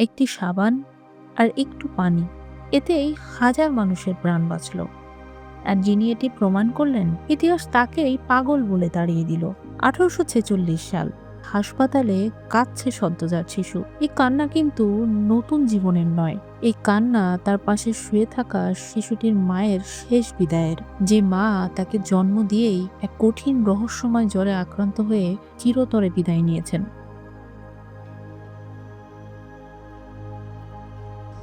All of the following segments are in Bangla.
একটি সাবান আর একটু পানি। এতেই হাজার মানুষের প্রাণ বাঁচল। আর যিনি এটি প্রমাণ করলেন, ইতিহাস তাকেই পাগল বলে দাঁড়িয়ে দিল। আঠারোশো ছেচল্লিশ সাল, হাসপাতালে কাঁদছে সদ্যজাত শিশু। এই কান্না কিন্তু নতুন জীবনের নয়। এই কান্না তার পাশে শুয়ে থাকা শিশুটির মায়ের শেষ বিদায়ের। যে মা তাকে জন্ম দিয়েই এক কঠিন রহস্যময় জ্বরে আক্রান্ত হয়ে চিরতরে বিদায় নিয়েছেন।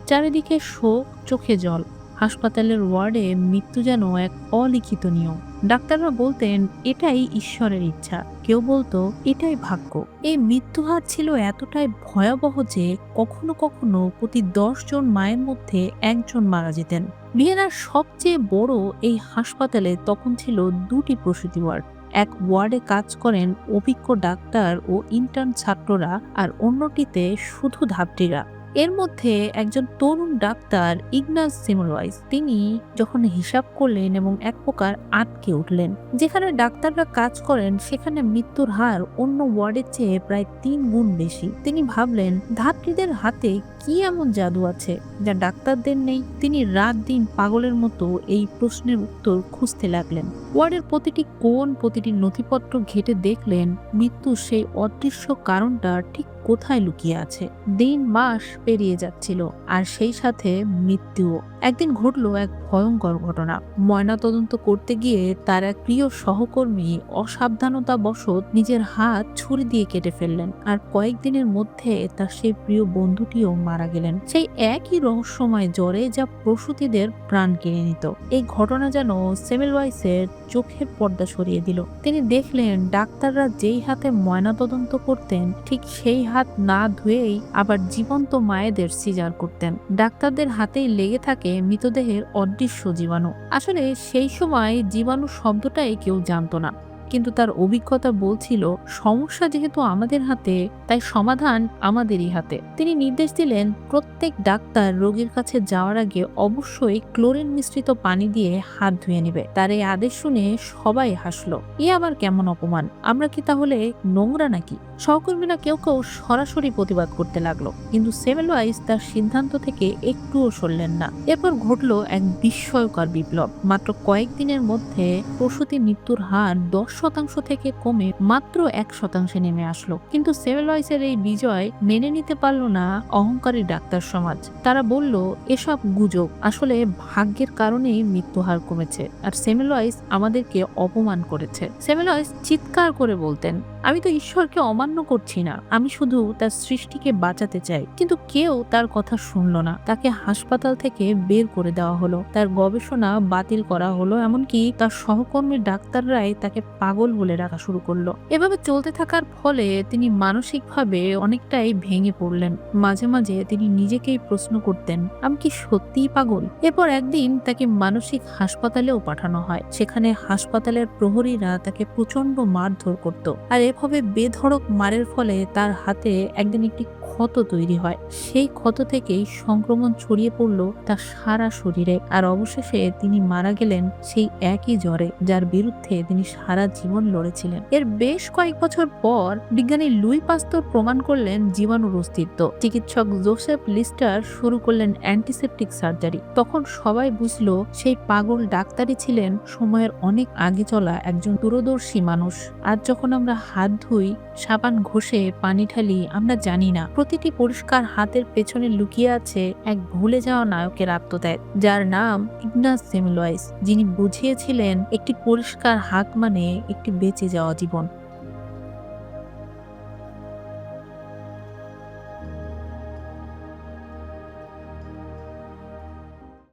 চারিদিকে শোক, চোখে জল। হাসপাতালের ওয়ার্ডে মৃত্যু যেন এক অলিখিত নিয়ম। ডাক্তাররা বলতেন, এটাই ঈশ্বরের ইচ্ছা। কেউ বলতো, এটাই ভাগ্য। এই মৃত্যু মৃত্যুহার ছিল এতটাই ভয়াবহ যে কখনো কখনো প্রতি জন মায়ের মধ্যে একজন মারা যেতেন। ভিয়েনার সবচেয়ে বড় এই হাসপাতালে তখন ছিল দুটি প্রসূতি ওয়ার্ড। এক ওয়ার্ডে কাজ করেন অভিজ্ঞ ডাক্তার ও ইন্টার্ন ছাত্ররা আর অন্যটিতে শুধু ধাত্রীরা। এর মধ্যে একজন তরুণ ডাক্তার ইগনাস সিমরওয়াইস তিনি যখন হিসাব করলেন এবং এক প্রকার আটকে উঠলেন, যেখানে ডাক্তাররা কাজ করেন, সেখানে মৃত্যুর হার অন্য ওয়ার্ডের চেয়ে প্রায় তিন গুণ বেশি। তিনি ভাবলেন, ধাত্রীদের হাতে কি এমন জাদু আছে যা ডাক্তারদের নেই? তিনি রাত দিন পাগলের মতো এই প্রশ্নের উত্তর খুঁজতে লাগলেন। ওয়ার্ডের প্রতিটি কোন প্রতিটি নথিপত্র ঘেটে দেখলেন, মৃত্যুর সেই অদৃশ্য কারণটা ঠিক কোথায় লুকিয়ে আছে? দিন মাস পেরিয়ে যাচ্ছিল আর সেই সাথে মৃত্যুও। একদিন ঘটলো এক ভয়ঙ্কর ঘটনা। ময়না তদন্ত করতে গিয়ে তার এক প্রিয় সহকর্মী অসাবধানতা বশত নিজের হাত ছুরি দিয়ে কেটে ফেললেন আর কয়েকদিনের মধ্যে তার সেই প্রিয় বন্ধুটিও মারা গেলেন। সেই একই রহস্যময় জ্বরে যা প্রসূতিদের প্রাণ কেড়ে নিত। এই ঘটনা যেন সেমেলওয়াইসের চোখের পর্দা সরিয়ে দিল। তিনি দেখলেন, ডাক্তাররা যেই হাতে ময়নাতদন্ত করতেন, ঠিক সেই হাত না ধুয়েই আবার জীবন্ত মায়েদের সিজার করতেন। ডাক্তারদের হাতেই লেগে থাকে মৃতদেহের অদৃশ্য জীবাণু। আসলে সেই সময় জীবাণু শব্দটাই কেউ জানতো না। কিন্তু তার অভিজ্ঞতা বলছিল, সমস্যা যেহেতু আমাদের হাতে, তাই সমাধান আমাদেরই হাতে। তিনি নির্দেশ দিলেন, প্রত্যেক ডাক্তার রোগীর কাছে যাওয়ার আগে অবশ্যই ক্লোরিন মিশ্রিত পানি দিয়ে হাত ধুয়ে নেবে। তার এই আদেশ শুনে সবাই হাসলো। এ আবার কেমন অপমান? আমরা কি তাহলে নোংরা নাকি? সহকর্মীরা কেউ কেউ সরাসরি প্রতিবাদ করতে লাগল, কিন্তু সেমেলওয়াইজ তার সিদ্ধান্ত থেকে একটুও সরলেন না। এরপর ঘটলো এক বিস্ময়কর বিপ্লব। মাত্র কয়েকদিনের মধ্যে প্রসূতি মৃত্যুর হার দশ শতাংশ থেকে কমে মাত্র এক শতাংশে নেমে আসলো। কিন্তু সেভেলয়েসের এই বিজয় মেনে নিতে পারল না অহংকারী ডাক্তার সমাজ। তারা বলল, এসব গুজব আসলে ভাগ্যের কারণেই মৃত্যুহার কমেছে। আর সেমেলয়েস আমাদেরকে অপমান করেছে। সেমেলয়েস চিৎকার করে বলতেন আমি তো ঈশ্বরকে অমান্য করছি না। আমি শুধু তার সৃষ্টিকে বাঁচাতে চাই। কিন্তু কেউ তার কথা শুনলো না। তাকে হাসপাতাল থেকে বের করে দেওয়া হলো। তার গবেষণা বাতিল করা হলো। এমনকি তার সহকর্মী ডাক্তাররাই তাকে পাগল বলে রাখা শুরু করল। এভাবে চলতে থাকার ফলে তিনি মানসিকভাবে অনেকটাই ভেঙে পড়লেন। মাঝে মাঝে তিনি নিজেকেই প্রশ্ন করতেন, আমি কি সত্যিই পাগল? এরপর একদিন তাকে মানসিক হাসপাতালেও পাঠানো হয়। সেখানে হাসপাতালের প্রহরীরা তাকে প্রচণ্ড মারধর করত। আর এভাবে বেধড়ক মারের ফলে তার হাতে একদিন একটি ক্ষত তৈরি হয়। সেই ক্ষত থেকেই সংক্রমণ ছড়িয়ে পড়ল তার সারা শরীরে। আর অবশেষে তিনি মারা গেলেন সেই একই জ্বরে, যার বিরুদ্ধে তিনি সারা জীবন লড়েছিলেন। এর বেশ কয়েক বছর পর বিজ্ঞানী লুই পাস্তর প্রমাণ করলেন জীবাণুর অস্তিত্ব। চিকিৎসক জোসেফ লিস্টার শুরু করলেন অ্যান্টিসেপটিক সার্জারি। তখন সবাই বুঝলো সেই পাগল ডাক্তারই ছিলেন সময়ের অনেক আগে চলা একজন দূরদর্শী মানুষ। আজ যখন আমরা হাত ধুই, সাবান ঘষে, পানি ঢালি, আমরা জানি না। প্রতিটি পরিষ্কার হাতের পেছনে লুকিয়ে আছে এক ভুলে যাওয়া নায়কের আত্মত্যাগ, যার নাম ইগনাস সেমিলয়েস যিনি বুঝিয়েছিলেন একটি পরিষ্কার হাত মানে একটি বেঁচে যাওয়া জীবন।